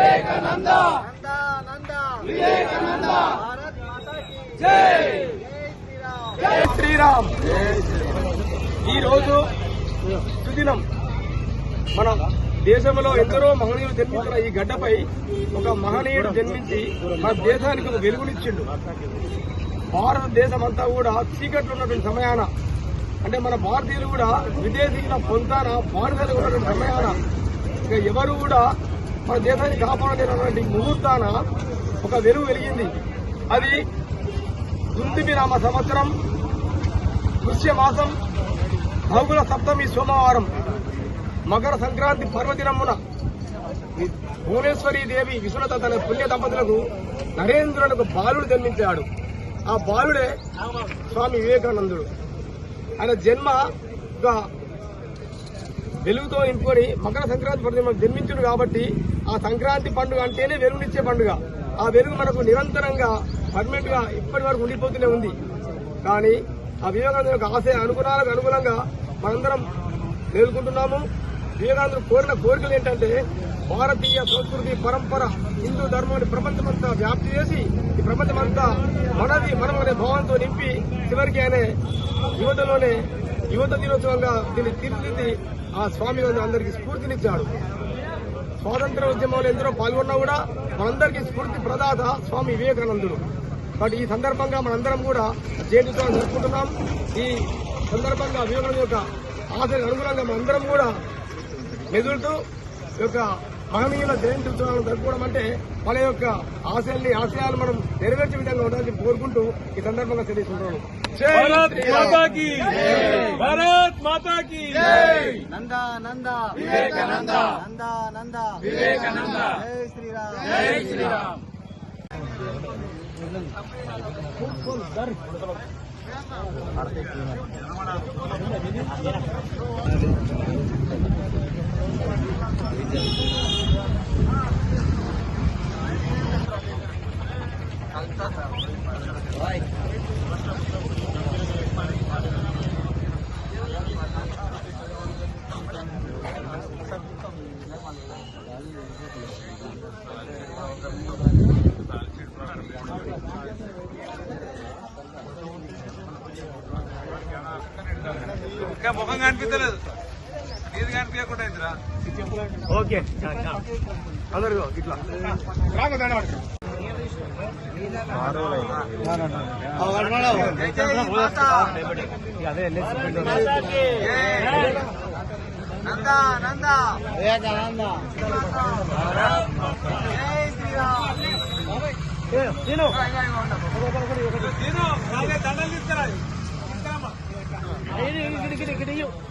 వివేకానంద! నందా నందా! వివేకానంద! జై! జై శ్రీరామ్! జై శ్రీరామ్! ఈ రోజు సుదినం. మన దేశంలో ఎందరో మహనీయులు జన్మించిన ఈ గడ్డపై ఒక మహనీయుడు జన్మించి మన దేశానికి ఒక వెలుగునిచ్చిండు. భారతదేశం అంతా కూడా చీకట్లు ఉన్నటువంటి సమయాన అంటే మన భారతీయులు కూడా విదేశీయుల పొంతాన బానిసలు ఉన్నటువంటి సమయాన ఇక ఎవరు కూడా మన దేశాన్ని కాపాడలేనటువంటి ముహూర్తాన ఒక వెలుగు వెలిగింది. అది దుందిమి నామ సంవత్సరం పుష్య మాసం భౌగుల సప్తమి సోమవారం మకర సంక్రాంతి పర్వదినమున భువనేశ్వరీ దేవి విశ్వత తన పుణ్య దంపతులకు నరేంద్రులకు బాలుడు జన్మించాడు. ఆ బాలుడే స్వామి వివేకానందుడు. ఆయన జన్మ ఒక వెలుగుతో నింపుకొని మకర సంక్రాంతి పర్వదినం జన్మించుడు కాబట్టి ఆ సంక్రాంతి పండుగ అంటేనే వెలుగునిచ్చే పండుగ. ఆ వెలుగు మనకు నిరంతరంగా పర్మనెంట్గా ఇప్పటి వరకు ఉండిపోతూనే ఉంది. కానీ ఆ వివేకానంద యొక్క ఆశయ అనుగుణాలకు అనుగుణంగా మనందరం మేలుకుంటున్నాము. వివేకానందుడు కోరిన కోరికలు ఏంటంటే భారతీయ సంస్కృతి పరంపర హిందూ ధర్మాన్ని ప్రపంచమంతా వ్యాప్తి చేసి ఈ ప్రపంచమంతా మనది మనం అనే భావంతో నింపి చివరికి ఆయన యువతలోనే యువత దినోత్సవంగా దీన్ని తీర్చిదిద్ది ఆ స్వామి అందరికీ స్ఫూర్తినిచ్చాడు. స్వాతంత్ర ఉద్యమంలో ఎందరో పాల్గొన్నా కూడా మనందరికీ స్ఫూర్తి ప్రదాత స్వామి వివేకానందుడు. కాబట్టి ఈ సందర్భంగా మనందరం కూడా జయంతితో జరుపుకుంటున్నాం. ఈ సందర్భంగా వివేకానంద యొక్క ఆశలకు అనుగుణంగా మనందరం కూడా మెదులుతూ యొక్క మహనీయుల జయంతి ఉత్సవాలను జరుపుకోవడం అంటే వాళ్ళ యొక్క ఆశయాల్ని ఆశయాలు మనం నెరవేర్చే విధంగా ఉండాలని కోరుకుంటూ ఈ సందర్భంగా తెలియజేస్తున్నాను భారత్ శ్రీరామ్. మాతా की భారత్ మాతా की నందా నందా వివేకానంద నందా నందా వివేకానంద జై శ్రీరామ్ జై శ్రీరామ్ ఇంకా ముఖం కనిపించలేదు. నీది కనిపించకుండా అయిందిరా. ఓకే అందరు ఇట్లా. మాతా నందా నందా వివేకానంద జై శ్రీరామ్ తిను నాలుగైదు దండలు తీసుకురా ఇంకా అమ్మా.